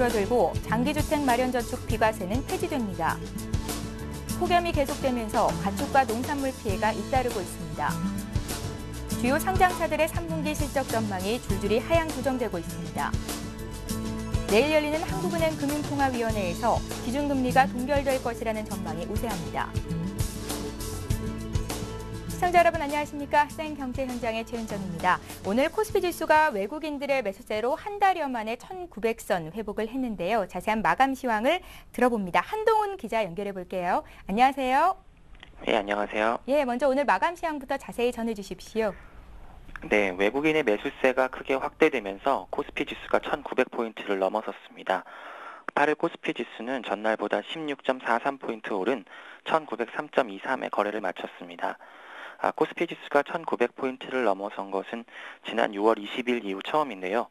줄어들고 장기주택 마련 저축 비과세는 폐지됩니다. 폭염이 계속되면서 가축과 농산물 피해가 잇따르고 있습니다. 주요 상장사들의 3분기 실적 전망이 줄줄이 하향 조정되고 있습니다. 내일 열리는 한국은행 금융통화위원회에서 기준금리가 동결될 것이라는 전망이 우세합니다. 시청자 여러분 안녕하십니까? 생경제 현장의 최은정입니다. 오늘 코스피 지수가 외국인들의 매수세로 한 달여 만에 1900선 회복을 했는데요. 자세한 마감 시황을 들어봅니다. 한동훈 기자 연결해 볼게요. 안녕하세요. 네, 안녕하세요. 예, 먼저 오늘 마감 시황부터 자세히 전해 주십시오. 네, 외국인의 매수세가 크게 확대되면서 코스피 지수가 1900포인트를 넘어섰습니다. 8일 코스피 지수는 전날보다 16.43포인트 오른 1903.23에 거래를 마쳤습니다. 아, 코스피 지수가 1900포인트를 넘어선 것은 지난 6월 20일 이후 처음인데요.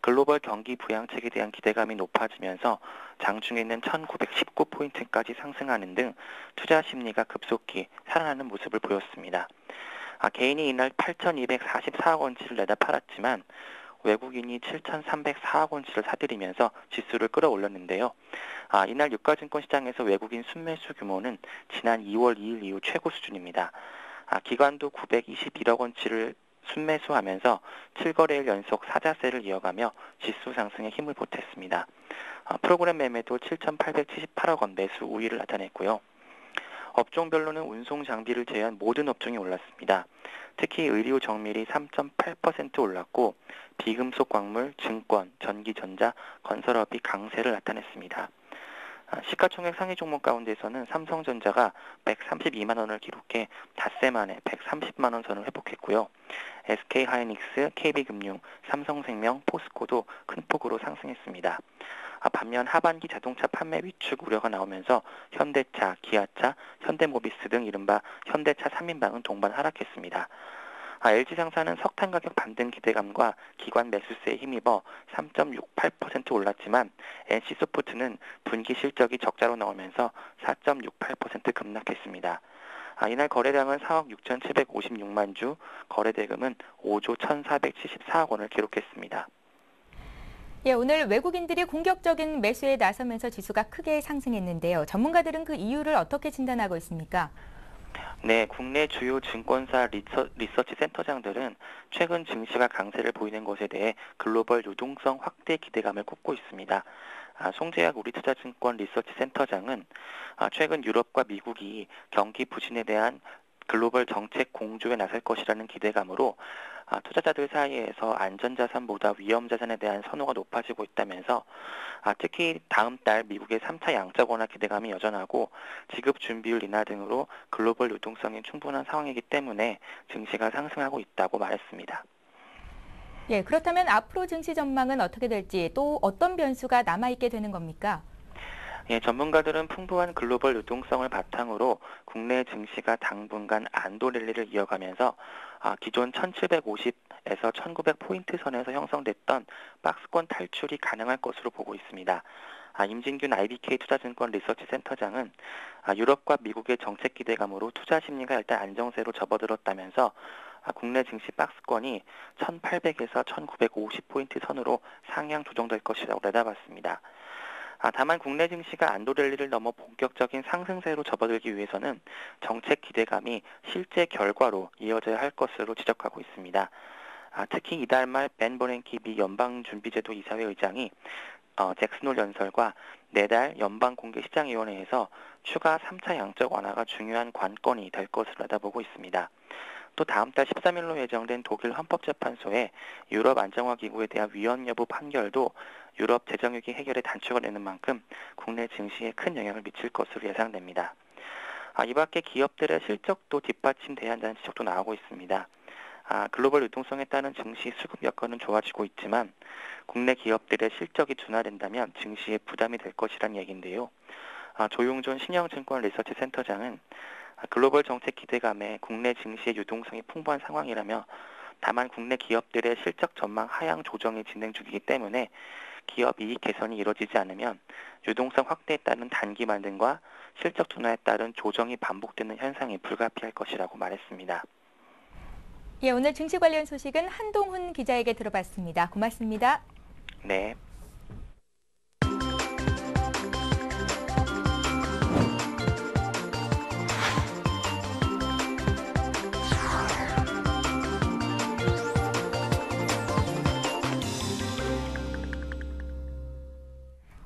글로벌 경기 부양책에 대한 기대감이 높아지면서 장중에 있는 1919포인트까지 상승하는 등 투자 심리가 급속히 살아나는 모습을 보였습니다. 아, 개인이 이날 8,244억 원치를 내다 팔았지만 외국인이 7,304억 원치를 사들이면서 지수를 끌어올렸는데요. 아, 이날 유가증권 시장에서 외국인 순매수 규모는 지난 2월 2일 이후 최고 수준입니다. 아, 기관도 921억 원치를 순매수하면서 7거래일 연속 사자세를 이어가며 지수 상승에 힘을 보탰습니다. 아, 프로그램 매매도 7,878억 원 매수 우위를 나타냈고요. 업종별로는 운송 장비를 제외한 모든 업종이 올랐습니다. 특히 의류 정밀이 3.8% 올랐고 비금속 광물, 증권, 전기전자, 건설업이 강세를 나타냈습니다. 아, 시가총액 상위 종목 가운데서는 삼성전자가 132만 원을 기록해 닷새 만에 130만 원 선을 회복했고요. SK하이닉스, KB금융, 삼성생명, 포스코도 큰 폭으로 상승했습니다. 아, 반면 하반기 자동차 판매 위축 우려가 나오면서 현대차, 기아차, 현대모비스 등 이른바 현대차 3인방은 동반 하락했습니다. 아, LG상사는 석탄 가격 반등 기대감과 기관 매수세에 힘입어 3.68% 올랐지만 NC소프트는 분기 실적이 적자로 나오면서 4.68% 급락했습니다. 아, 이날 거래량은 4억 6,756만 주, 거래 대금은 5조 1,474억 원을 기록했습니다. 예, 오늘 외국인들이 공격적인 매수에 나서면서 지수가 크게 상승했는데요. 전문가들은 그 이유를 어떻게 진단하고 있습니까? 네, 국내 주요 증권사 리서, 리서치 센터장들은 최근 증시가 강세를 보이는 것에 대해 글로벌 유동성 확대 기대감을 꼽고 있습니다. 아, 송재학 우리투자증권 리서치 센터장은 아, 최근 유럽과 미국이 경기 부진에 대한 글로벌 정책 공조에 나설 것이라는 기대감으로 아, 투자자들 사이에서 안전자산보다 위험자산에 대한 선호가 높아지고 있다면서 아, 특히 다음 달 미국의 3차 양적 완화 기대감이 여전하고 지급 준비율 인하 등으로 글로벌 유동성이 충분한 상황이기 때문에 증시가 상승하고 있다고 말했습니다. 예, 그렇다면 앞으로 증시 전망은 어떻게 될지 또 어떤 변수가 남아있게 되는 겁니까? 예, 전문가들은 풍부한 글로벌 유동성을 바탕으로 국내 증시가 당분간 안도 랠리를 이어가면서 아, 기존 1750에서 1900포인트 선에서 형성됐던 박스권 탈출이 가능할 것으로 보고 있습니다. 아, 임진균 IBK 투자증권 리서치 센터장은 아, 유럽과 미국의 정책 기대감으로 투자 심리가 일단 안정세로 접어들었다면서 아, 국내 증시 박스권이 1800에서 1950포인트 선으로 상향 조정될 것이라고 내다봤습니다. 아, 다만 국내 증시가 안도랠리를 넘어 본격적인 상승세로 접어들기 위해서는 정책 기대감이 실제 결과로 이어져야 할 것으로 지적하고 있습니다. 아, 특히 이달 말 벤 버냉키 미 연방준비제도 이사회 의장이 어, 잭슨홀 연설과 내달 연방공개시장위원회에서 추가 3차 양적 완화가 중요한 관건이 될 것으로 내다보고 있습니다. 또 다음 달 13일로 예정된 독일 헌법재판소의 유럽 안정화 기구에 대한 위헌 여부 판결도 유럽 재정위기 해결에 단축을 내는 만큼 국내 증시에 큰 영향을 미칠 것으로 예상됩니다. 아, 이 밖에 기업들의 실적도 뒷받침돼야 한다는 지적도 나오고 있습니다. 아, 글로벌 유동성에 따른 증시 수급 여건은 좋아지고 있지만 국내 기업들의 실적이 둔화된다면 증시에 부담이 될 것이란 얘기인데요. 아, 조용존 신영증권 리서치 센터장은 아, 글로벌 정책 기대감에 국내 증시의 유동성이 풍부한 상황이라며 다만 국내 기업들의 실적 전망 하향 조정이 진행 중이기 때문에 기업 이익 개선이 이루어지지 않으면 유동성 확대에 따른 단기 만등과 실적 둔화에 따른 조정이 반복되는 현상이 불가피할 것이라고 말했습니다. 예, 오늘 증시 관련 소식은 한동훈 기자에게 들어봤습니다. 고맙습니다. 네.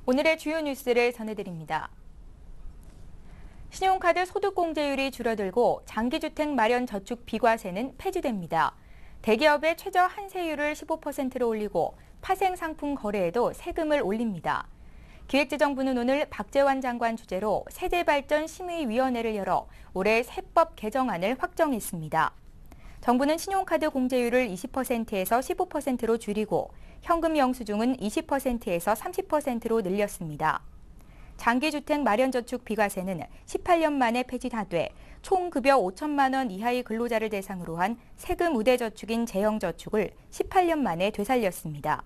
오늘의 주요 뉴스를 전해드립니다. 신용카드 소득공제율이 줄어들고 장기주택 마련 저축 비과세는 폐지됩니다. 대기업의 최저 한세율을 15%로 올리고 파생 상품 거래에도 세금을 올립니다. 기획재정부는 오늘 박재환 장관 주재로 세제발전 심의위원회를 열어 올해 세법 개정안을 확정했습니다. 정부는 신용카드 공제율을 20%에서 15%로 줄이고 현금 영수증은 20%에서 30%로 늘렸습니다. 장기주택 마련저축 비과세는 18년 만에 폐지하되 총 급여 5천만 원 이하의 근로자를 대상으로 한 세금 우대 저축인 재형저축을 18년 만에 되살렸습니다.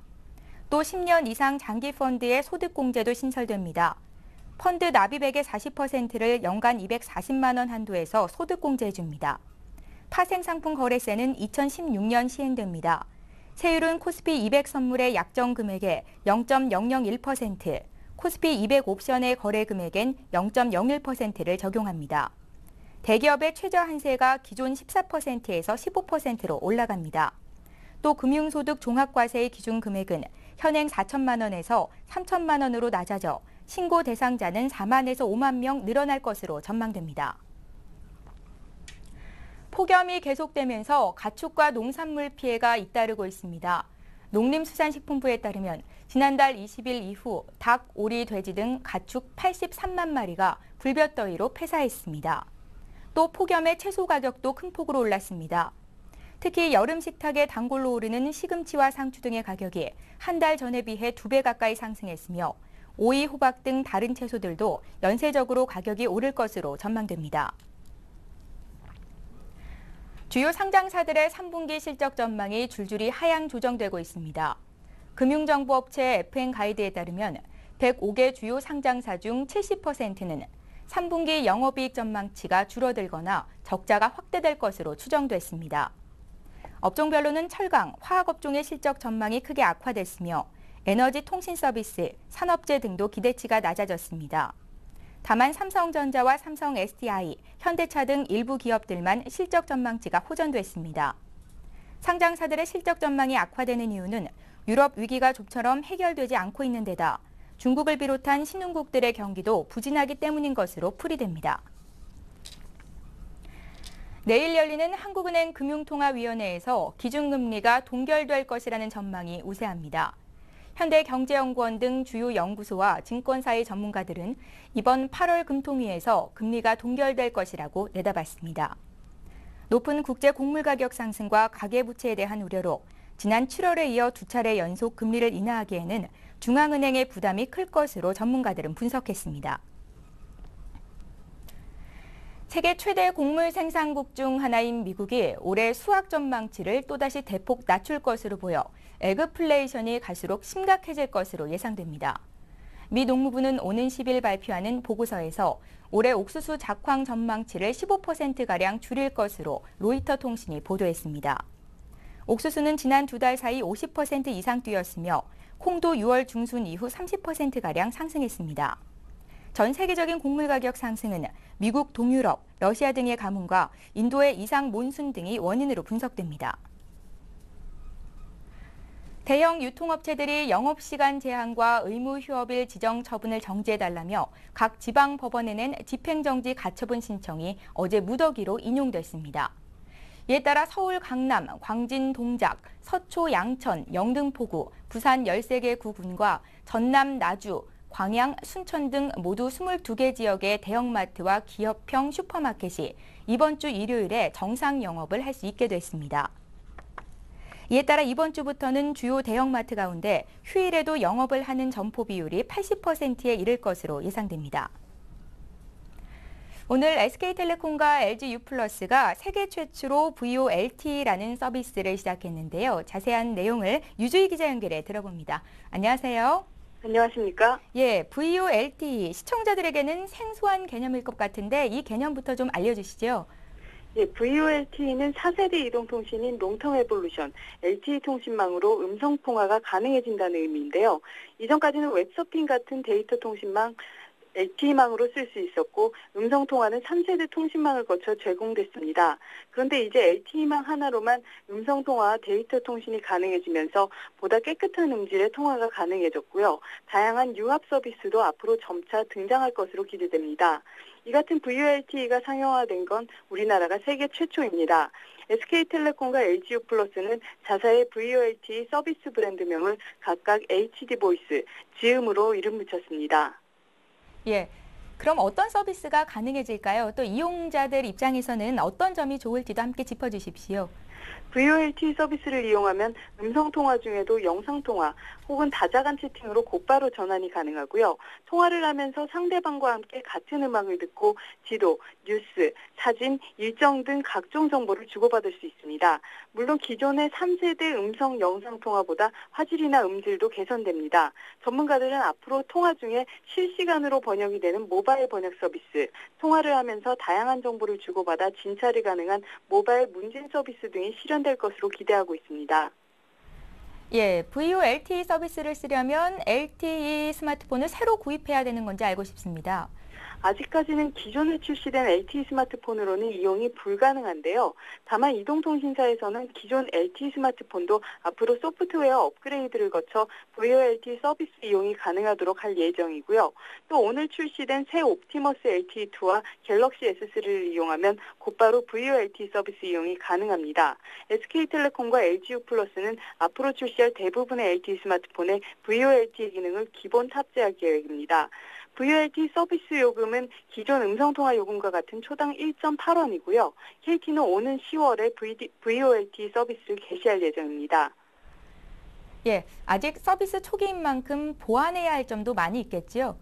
또 10년 이상 장기 펀드의 소득 공제도 신설됩니다. 펀드 납입액의 40%를 연간 240만 원 한도에서 소득 공제해 줍니다. 파생 상품 거래세는 2016년 시행됩니다. 세율은 코스피 200 선물의 약정 금액의 0.001%, 코스피 200 옵션의 거래 금액엔 0.01%를 적용합니다. 대기업의 최저 한세가 기존 14%에서 15%로 올라갑니다. 또 금융소득 종합과세의 기준 금액은 현행 4천만 원에서 3천만 원으로 낮아져 신고 대상자는 4만에서 5만 명 늘어날 것으로 전망됩니다. 폭염이 계속되면서 가축과 농산물 피해가 잇따르고 있습니다. 농림수산식품부에 따르면 지난달 20일 이후 닭, 오리, 돼지 등 가축 83만 마리가 불볕더위로 폐사했습니다. 또 폭염에 채소 가격도 큰 폭으로 올랐습니다. 특히 여름 식탁에 단골로 오르는 시금치와 상추 등의 가격이 한 달 전에 비해 두 배 가까이 상승했으며 오이, 호박 등 다른 채소들도 연쇄적으로 가격이 오를 것으로 전망됩니다. 주요 상장사들의 3분기 실적 전망이 줄줄이 하향 조정되고 있습니다. 금융정보업체 FN 가이드에 따르면 105개 주요 상장사 중 70%는 3분기 영업이익 전망치가 줄어들거나 적자가 확대될 것으로 추정됐습니다. 업종별로는 철강, 화학업종의 실적 전망이 크게 악화됐으며 에너지 통신 서비스, 산업재 등도 기대치가 낮아졌습니다. 다만 삼성전자와 삼성 SDI, 현대차 등 일부 기업들만 실적 전망치가 호전됐습니다. 상장사들의 실적 전망이 악화되는 이유는 유럽 위기가 좀처럼 해결되지 않고 있는 데다 중국을 비롯한 신흥국들의 경기도 부진하기 때문인 것으로 풀이됩니다. 내일 열리는 한국은행 금융통화위원회에서 기준금리가 동결될 것이라는 전망이 우세합니다. 현대경제연구원 등 주요 연구소와 증권사의 전문가들은 이번 8월 금통위에서 금리가 동결될 것이라고 내다봤습니다. 높은 국제 곡물 가격 상승과 가계 부채에 대한 우려로 지난 7월에 이어 두 차례 연속 금리를 인하하기에는 중앙은행의 부담이 클 것으로 전문가들은 분석했습니다. 세계 최대 곡물 생산국 중 하나인 미국이 올해 수확 전망치를 또다시 대폭 낮출 것으로 보여 에그플레이션이 갈수록 심각해질 것으로 예상됩니다. 미 농무부는 오는 10일 발표하는 보고서에서 올해 옥수수 작황 전망치를 15%가량 줄일 것으로 로이터 통신이 보도했습니다. 옥수수는 지난 두 달 사이 50% 이상 뛰었으며 콩도 6월 중순 이후 30%가량 상승했습니다. 전 세계적인 곡물 가격 상승은 미국, 동유럽, 러시아 등의 가뭄과 인도의 이상 몬순 등이 원인으로 분석됩니다. 대형 유통업체들이 영업시간 제한과 의무 휴업일 지정 처분을 정지해달라며 각 지방 법원에 낸 집행정지 가처분 신청이 어제 무더기로 인용됐습니다. 이에 따라 서울 강남, 광진 동작, 서초 양천, 영등포구, 부산 13개 구군과 전남 나주, 광양, 순천 등 모두 22개 지역의 대형마트와 기업형 슈퍼마켓이 이번 주 일요일에 정상 영업을 할 수 있게 됐습니다. 이에 따라 이번 주부터는 주요 대형마트 가운데 휴일에도 영업을 하는 점포 비율이 80%에 이를 것으로 예상됩니다. 오늘 SK텔레콤과 LG유플러스가 세계 최초로 VOLT라는 서비스를 시작했는데요. 자세한 내용을 유주희 기자 연결해 들어봅니다. 안녕하세요. 안녕하십니까? 예, VOLT 시청자들에게는 생소한 개념일 것 같은데 이 개념부터 좀 알려주시죠. 예, VoLTE는 4세대 이동통신인 롱텀 에볼루션 LTE 통신망으로 음성 통화가 가능해진다는 의미인데요. 이전까지는 웹서핑 같은 데이터 통신망 LTE망으로 쓸 수 있었고 음성 통화는 3세대 통신망을 거쳐 제공됐습니다. 그런데 이제 LTE망 하나로만 음성 통화와 데이터 통신이 가능해지면서 보다 깨끗한 음질의 통화가 가능해졌고요. 다양한 융합 서비스도 앞으로 점차 등장할 것으로 기대됩니다. 이 같은 VoLTE가 상용화된 건 우리나라가 세계 최초입니다. SK텔레콤과 LGU 플러스는 자사의 VoLTE 서비스 브랜드명을 각각 HD 보이스, 지음으로 이름 붙였습니다. 예. 그럼 어떤 서비스가 가능해질까요? 또 이용자들 입장에서는 어떤 점이 좋을지도 함께 짚어주십시오. VoLTE 서비스를 이용하면 음성 통화 중에도 영상 통화 혹은 다자간 채팅으로 곧바로 전환이 가능하고요. 통화를 하면서 상대방과 함께 같은 음악을 듣고 지도, 뉴스, 사진, 일정 등 각종 정보를 주고받을 수 있습니다. 물론 기존의 3세대 음성 영상 통화보다 화질이나 음질도 개선됩니다. 전문가들은 앞으로 통화 중에 실시간으로 번역이 되는 모바일 번역 서비스, 통화를 하면서 다양한 정보를 주고받아 진찰이 가능한 모바일 문진 서비스 등이 실현될 것으로 기대하고 있습니다. 예, VoLTE 서비스를 쓰려면 LTE 스마트폰을 새로 구입해야 되는 건지 알고 싶습니다. 아직까지는 기존에 출시된 LTE 스마트폰으로는 이용이 불가능한데요. 다만 이동통신사에서는 기존 LTE 스마트폰도 앞으로 소프트웨어 업그레이드를 거쳐 VoLTE 서비스 이용이 가능하도록 할 예정이고요. 또 오늘 출시된 새 옵티머스 LTE2와 갤럭시 S3를 이용하면 곧바로 VoLTE 서비스 이용이 가능합니다. SK텔레콤과 LGU 플러스는 앞으로 출시할 대부분의 LTE 스마트폰에 VoLTE 기능을 기본 탑재할 계획입니다. VoLTE 서비스 요금은 기존 음성통화 요금과 같은 초당 1.8원이고요. KT는 오는 10월에 VoLTE 서비스를 개시할 예정입니다. 예, 아직 서비스 초기인 만큼 보완해야 할 점도 많이 있겠지요.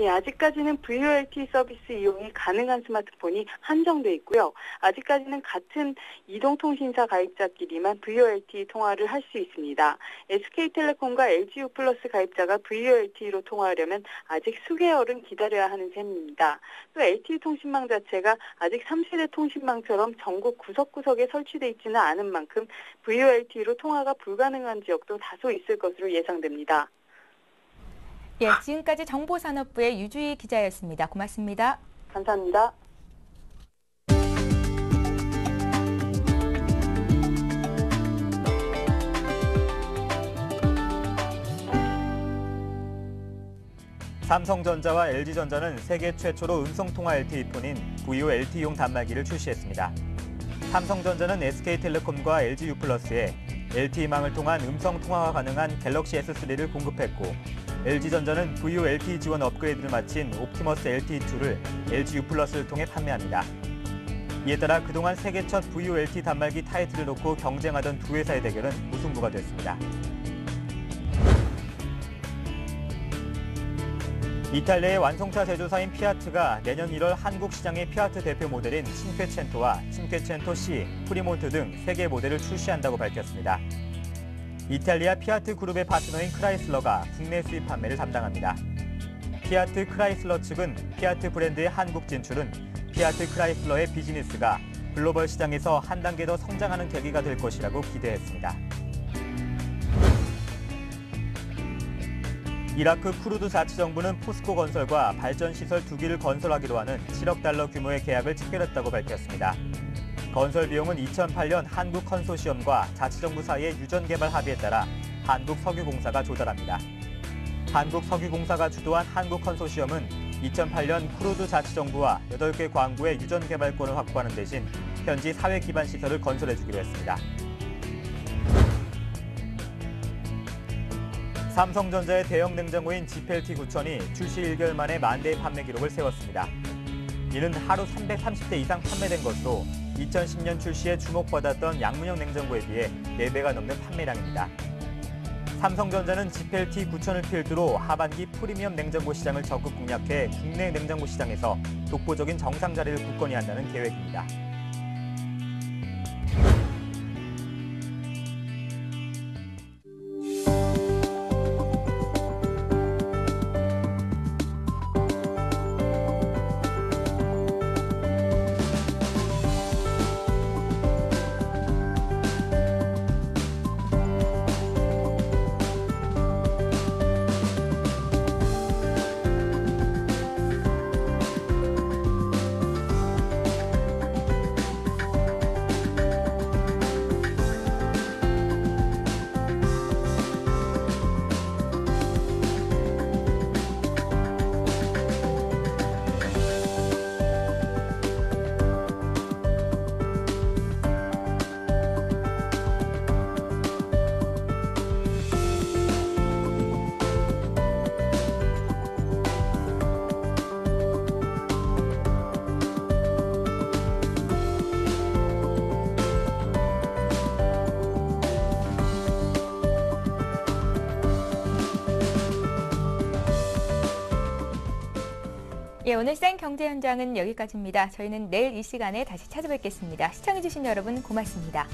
예, 아직까지는 VoLTE 서비스 이용이 가능한 스마트폰이 한정돼 있고요. 아직까지는 같은 이동통신사 가입자끼리만 VoLTE 통화를 할 수 있습니다. SK텔레콤과 LGU 플러스 가입자가 VoLTE로 통화하려면 아직 수개월은 기다려야 하는 셈입니다. 또 LTE 통신망 자체가 아직 3세대 통신망처럼 전국 구석구석에 설치돼 있지는 않은 만큼 VoLTE로 통화가 불가능한 지역도 다소 있을 것으로 예상됩니다. 예, 지금까지 정보산업부의 유주희 기자였습니다. 고맙습니다. 감사합니다. 삼성전자와 LG전자는 세계 최초로 음성통화 LTE폰인 VoLTE용 단말기를 출시했습니다. 삼성전자는 SK텔레콤과 LGU 플러스에 LTE망을 통한 음성통화가 가능한 갤럭시 S3를 공급했고 LG전자는 VoLTE 지원 업그레이드를 마친 옵티머스 LTE2를 LGU 플러스를 통해 판매합니다. 이에 따라 그동안 세계 첫 VoLTE 단말기 타이틀을 놓고 경쟁하던 두 회사의 대결은 무승부가 됐습니다. 이탈리아의 완성차 제조사인 피아트가 내년 1월 한국 시장의 피아트 대표 모델인 친퀘첸토와 친퀘첸토 C, 프리몬트 등 세 개 모델을 출시한다고 밝혔습니다. 이탈리아 피아트 그룹의 파트너인 크라이슬러가 국내 수입 판매를 담당합니다. 피아트 크라이슬러 측은 피아트 브랜드의 한국 진출은 피아트 크라이슬러의 비즈니스가 글로벌 시장에서 한 단계 더 성장하는 계기가 될 것이라고 기대했습니다. 이라크 쿠르드 자치 정부는 포스코 건설과 발전시설 두 기를 건설하기로 하는 7억 달러 규모의 계약을 체결했다고 밝혔습니다. 건설 비용은 2008년 한국 컨소시엄과 자치정부 사이의 유전 개발 합의에 따라 한국석유공사가 조달합니다. 한국석유공사가 주도한 한국 컨소시엄은 2008년 쿠르드 자치정부와 8개 광구의 유전 개발권을 확보하는 대신 현지 사회 기반 시설을 건설해주기로 했습니다. 삼성전자의 대형 냉장고인 지펠티 9000이 출시 1개월 만에 만 대의 판매 기록을 세웠습니다. 이는 하루 330대 이상 판매된 것으로 2010년 출시에 주목받았던 양문형 냉장고에 비해 4배가 넘는 판매량입니다. 삼성전자는 지펠T 9000을 필두로 하반기 프리미엄 냉장고 시장을 적극 공략해 국내 냉장고 시장에서 독보적인 정상 자리를 굳건히 한다는 계획입니다. 예, 오늘 생 경제 현장은 여기까지입니다. 저희는 내일 이 시간에 다시 찾아뵙겠습니다. 시청해주신 여러분 고맙습니다.